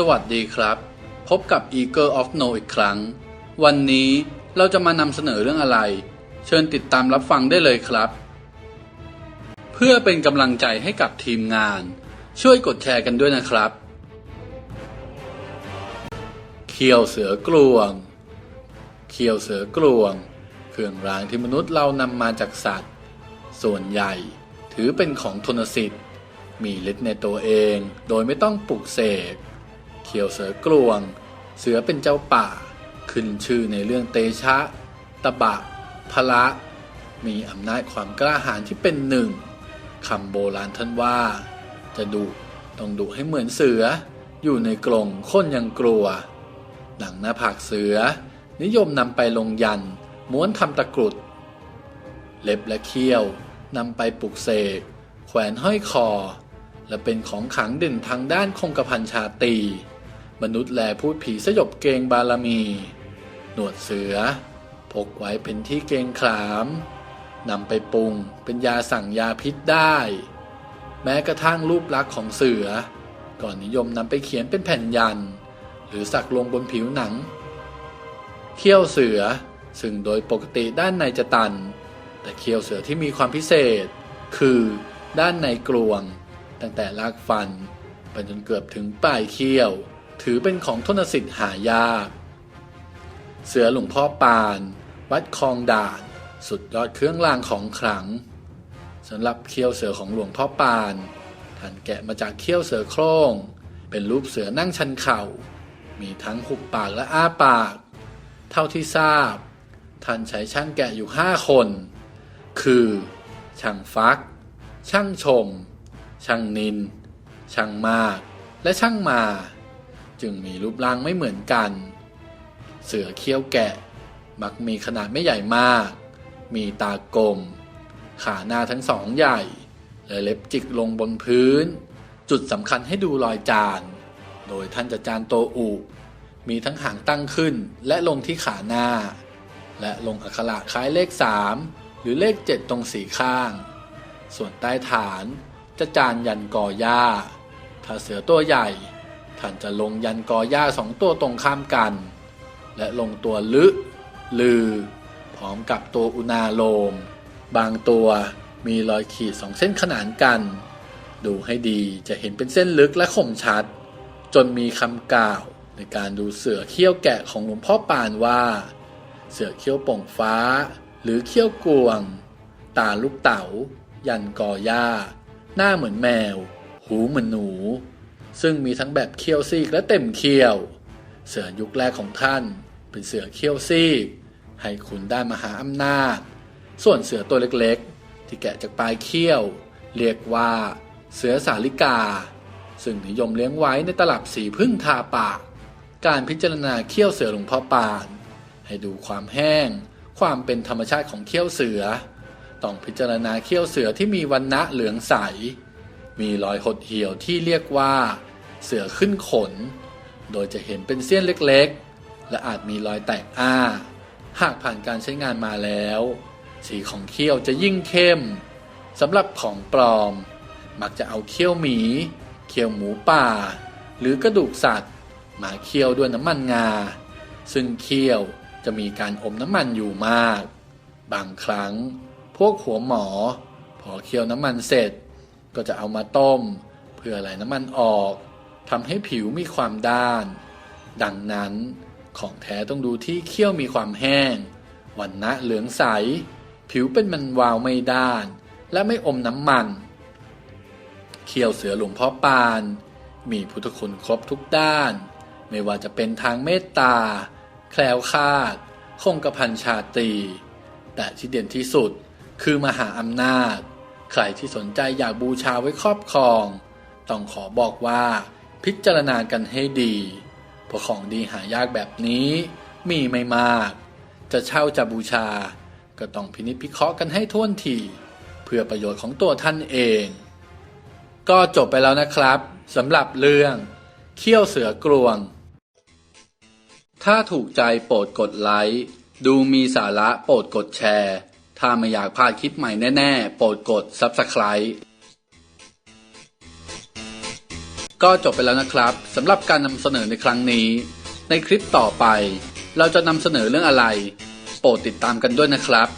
สวัสดีครับ พบกับ Eagle of No อีกครั้ง วันนี้เราจะมานำเสนอเรื่องอะไร เชิญติดตามรับฟังได้เลยครับ เพื่อเป็นกำลังใจให้กับทีมงาน ช่วยกดแชร์กันด้วยนะครับเคียวเสือกลวงเคียวเสือกลวง เครื่องรางที่มนุษย์เรานำมาจากสัตว์ ส่วนใหญ่ถือเป็นของทนสิทธิ์ มีฤทธิ์ในตัวเองโดยไม่ต้องปลุกเสก เขียวเสือกลวง เสือเป็นเจ้าป่า ขึ้นชื่อในเรื่องเตชะ ตะบะ พละ มีอำนาจความกล้าหาญที่เป็นหนึ่งคำโบราณท่านว่า จะดุต้องดุให้เหมือนเสือ อยู่ในกรงคนยังกลัว หนังหน้าผากเสือ นิยมนำไปลงยัน ม้วนทำตะกรุด เล็บและเขี้ยวนำไปปลุกเสกแขวนห้อยคอ และเป็นของขังเด่นทางด้านคงกระพันชาตี มนุษย์แลพูดผีสยบเกงบารมี หนวดเสือ พกไว้เป็นที่เกงขลาม นำไปปรุงเป็นยาสั่งยาพิษได้ แม้กระทั่งรูปลักษณ์ของเสือ ก่อนนิยมนำไปเขียนเป็นแผ่นยัน หรือสักลงบนผิวหนัง เขี้ยวเสือ ซึ่งโดยปกติด้านในจะตัน แต่เขี้ยวเสือที่มีความพิเศษ คือด้านในกลวง ตั้งแต่รากฟันไปจนเกือบถึงปลายเขี้ยว ถือเป็นของทนสิทธิ์หายาก เสือหลวงพ่อปาน วัดคลองด่าน สุดยอดเครื่องรางของขลังสำหรับเขี้ยวเสือของหลวงพ่อปาน ท่านแกะมาจากเขี้ยวเสือโคร่ง เป็นรูปเสือนั่งชันเข่า มีทั้งหุบปากและอ้าปาก เท่าที่ทราบ ท่านใช้ช่างแกะอยู่ห้าคน คือ ช่างฟัก ช่างชม ช่างนิน ช่างมาก และช่างมา จึงมีรูปร่างไม่เหมือนกัน เสือเขี้ยวแกะ มักมีขนาดไม่ใหญ่มาก มีตากลม ขาหน้าทั้งสองใหญ่ และเล็บจิกลงบนพื้น จุดสำคัญให้ดูรอยจาน โดยท่านจะจานโตอุมีทั้งหางตั้งขึ้นและลงที่ขาหน้า และลงอักขระคล้ายเลข 3 หรือเลข 7 ตรงสีข้าง ส่วนใต้ฐานจะจานยันกอหญ้าถ้าเสือตัวใหญ่ ท่านจะลงยันกอหญ้าสองตัวตรงข้ามกัน และลงตัวลึลือ พร้อมกับตัวอุณาโลม บางตัวมีรอยขีดสองเส้นขนานกัน ดูให้ดีจะเห็นเป็นเส้นลึกและคมชัด จนมีคำกล่าวในการดูเสือเขี้ยวแกะของหลวงพ่อปานว่า เสือเขี้ยวป่งฟ้า หรือเขี้ยวกวง ตาลูกเต๋า ยันกอหญ้า หน้าเหมือนแมว หูเหมือนหนู ซึ่งมีทั้งแบบเขี้ยวซีกและเต็มเขี้ยว เสือยุคแรกของท่าน เป็นเสือเขี้ยวซีก ให้คุณได้มหาอำนาจ ส่วนเสือตัวเล็กๆ ที่แกะจากปลายเขี้ยว เรียกว่า เสือสาลิกา ซึ่งนิยมเลี้ยงไว้ในตลับสีพึ่งทาปาก การพิจารณาเขี้ยวเสือหลวงพ่อปาน ให้ดูความแห้ง ความเป็นธรรมชาติของเขี้ยวเสือ ต้องพิจารณาเขี้ยวเสือที่มีวันณะเหลืองใส มีรอยหดเหี่ยวที่เรียกว่า เสือขึ้นขน โดยจะเห็นเป็นเสี้ยนเล็กๆ และอาจมีรอยแตกอ้า หากผ่านการใช้งานมาแล้ว สีของเขี้ยวจะยิ่งเข้มสำหรับของปลอม มักจะเอาเขี้ยวหมี เขี้ยวหมูป่า หรือกระดูกสัตว์ มาเคี่ยวด้วยน้ำมันงา ซึ่งเคี่ยวจะมีการอมน้ำมันอยู่มาก บางครั้ง พวกหัวหมอ พอเคี่ยวน้ำมันเสร็จ ก็จะเอามาต้ม เพื่อไหลน้ำมันออกทำให้ผิวมีความด้าน ดังนั้นของแท้ต้องดูที่เคี่ยวมีความแห้งวันนะเหลืองใส ผิวเป็นมันวาวไม่ด้าน และไม่อมน้ำมันเคี่ยวเสือหลวงพ่อปาน มีพุทธคุณครบทุกด้าน ไม่ว่าจะเป็นทางเมตตา แคล้วคลาด คงกระพันชาตรี แต่ที่เด่นที่สุดคือมหาอำนาจ ใครที่สนใจอยากบูชาไว้ครอบครอง ต้องขอบอกว่าพิจารณากันให้ดี เพราะของดีหายากแบบนี้มีไม่มาก จะเช่าจะบูชา ก็ต้องพินิจพิเคราะห์กันให้ท่วนทีเพื่อประโยชน์ของตัวท่านเอง ก็จบไปแล้วนะครับสำหรับเรื่อง เขี้ยวเสือกลวง ถ้าถูกใจโปรดกดไลค์ ดูมีสาระโปรดกดแชร์ ถ้าไม่อยากพลาดคลิปใหม่แน่ๆ โปรดกด Subscribe ก็จบไปแล้วนะครับสำหรับการนำเสนอในครั้งนี้ ในคลิปต่อไป เราจะนำเสนอเรื่องอะไร โปรดติดตามกันด้วยนะครับ